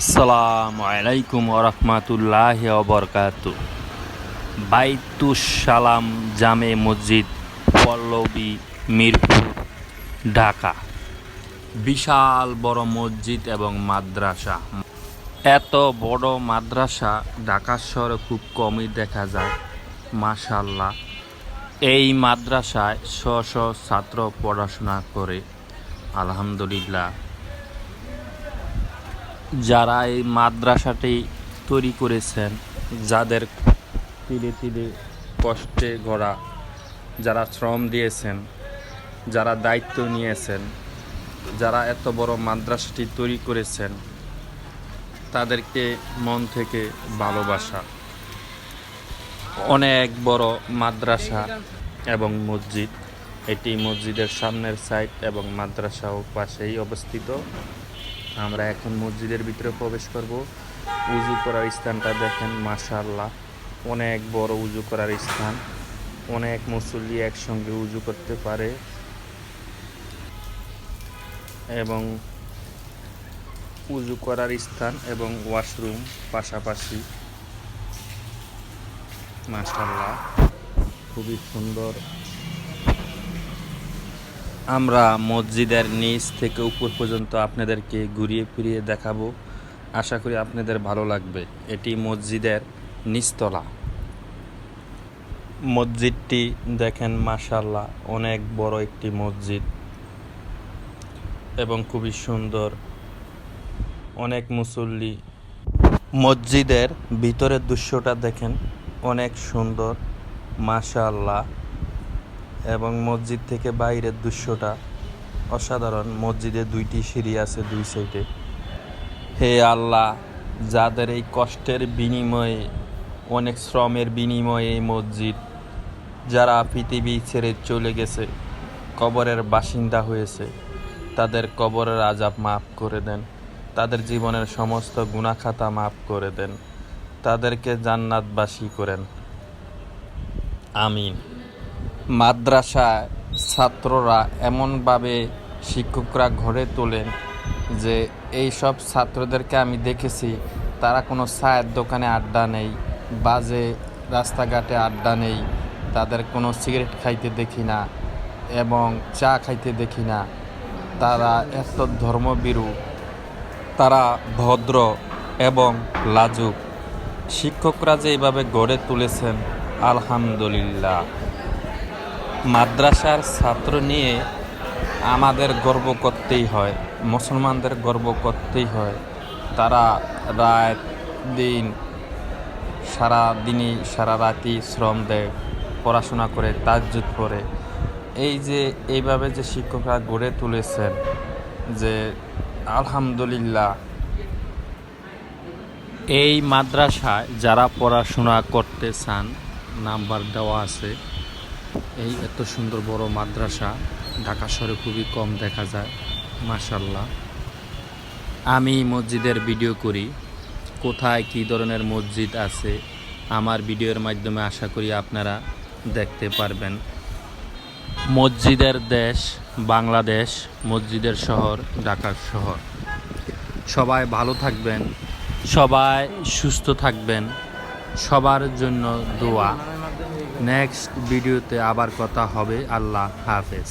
আসসালামু আলাইকুম ওরহমাতুল্লাহ বরকাত বাইতুস সালাম জামে মসজিদ পল্লবী মিরপুর, ঢাকা। বিশাল বড় মসজিদ এবং মাদ্রাসা। এত বড় মাদ্রাসা ঢাকা শহরে খুব কমই দেখা যায় মাশাল্লাহ এই মাদ্রাসায় শ শ ছাত্র পড়াশোনা করে, আলহামদুলিল্লাহ। যারা এই মাদ্রাসাটি তৈরি করেছেন, যাদের তিলে তিলে কষ্টে গড়া যারা শ্রম দিয়েছেন, যারা দায়িত্ব নিয়েছেন, যারা এত বড় মাদ্রাসাটি তৈরি করেছেন, তাদেরকে মন থেকে ভালোবাসা। অনেক বড় মাদ্রাসা এবং মসজিদ, এটি মসজিদের সামনের সাইড এবং মাদ্রাসাও পাশেই অবস্থিত। আমরা এখন মসজিদের ভিতরে প্রবেশ করব। উজু করার স্থানটা দেখেন, মাশাআল্লাহ। অনেক বড় উজু করার স্থান। অনেক মুসল্লি একসঙ্গে উজু করতে পারে। এবং উজু করার স্থান এবং ওয়াশরুম পাশাপাশি। মাশাআল্লাহ, খুবই সুন্দর। আমরা মসজিদের নিচ থেকে উপর পর্যন্ত আপনাদেরকে ঘুরিয়ে ফিরিয়ে দেখাবো। আশা করি আপনাদের ভালো লাগবে। এটি মসজিদের নিচতলা। মসজিদটি দেখেন মাশাল্লাহ অনেক বড় একটি মসজিদ এবং খুবই সুন্দর। অনেক মুসল্লি মসজিদের ভিতরের দৃশ্যটা দেখেন, অনেক সুন্দর মাশাল্লাহ এবং মসজিদ থেকে বাইরের দৃশ্যটা অসাধারণ। মসজিদে দুইটি সিঁড়ি আছে দুই সাইডে। হে আল্লাহ, যাদের এই কষ্টের বিনিময়ে, অনেক শ্রমের বিনিময়ে এই মসজিদ, যারা পৃথিবী ছেড়ে চলে গেছে, কবরের বাসিন্দা হয়েছে, তাদের কবরের আজাব মাফ করে দেন। তাদের জীবনের সমস্ত গুণাখাতা মাফ করে দেন। তাদেরকে জান্নাতবাসী করেন। আমিন। মাদ্রাসায় ছাত্ররা এমনভাবে শিক্ষকরা ঘরে তোলেন যে এই সব ছাত্রদেরকে আমি দেখেছি, তারা কোনো চায়ের দোকানে আড্ডা নেই, বাজে রাস্তাঘাটে আড্ডা নেই, তাদের কোনো সিগারেট খাইতে দেখি না এবং চা খাইতে দেখি না। তারা এত ধর্মবিরু তারা ভদ্র এবং লাজুক। শিক্ষকরা যে এইভাবে গড়ে তুলেছেন, আলহামদুলিল্লাহ। মাদ্রাসার ছাত্র নিয়ে আমাদের গর্ব করতেই হয়, মুসলমানদের গর্ব করতেই হয়। তারা রাত দিন, সারা দিনই, সারা রাতই শ্রম দেয়, পড়াশোনা করে, তাজ্জুদ করে। এই যে, এইভাবে যে শিক্ষকরা গড়ে তুলেছেন যে, আলহামদুলিল্লাহ, এই মাদ্রাসায় যারা পড়াশোনা করতে চান, নাম্বার দেওয়া আছে। এই এত সুন্দর বড় মাদ্রাসা ঢাকা শহরে খুবই কম দেখা যায় মাশাল্লাহ আমি মসজিদের ভিডিও করি, কোথায় কী ধরনের মসজিদ আছে, আমার ভিডিওর মাধ্যমে আশা করি আপনারা দেখতে পারবেন। মসজিদের দেশ বাংলাদেশ, মসজিদের শহর ঢাকার শহর। সবাই ভালো থাকবেন, সবাই সুস্থ থাকবেন। সবার জন্য দোয়া। নেক্সট ভিডিওতে আবার কথা হবে। আল্লাহ হাফেজ।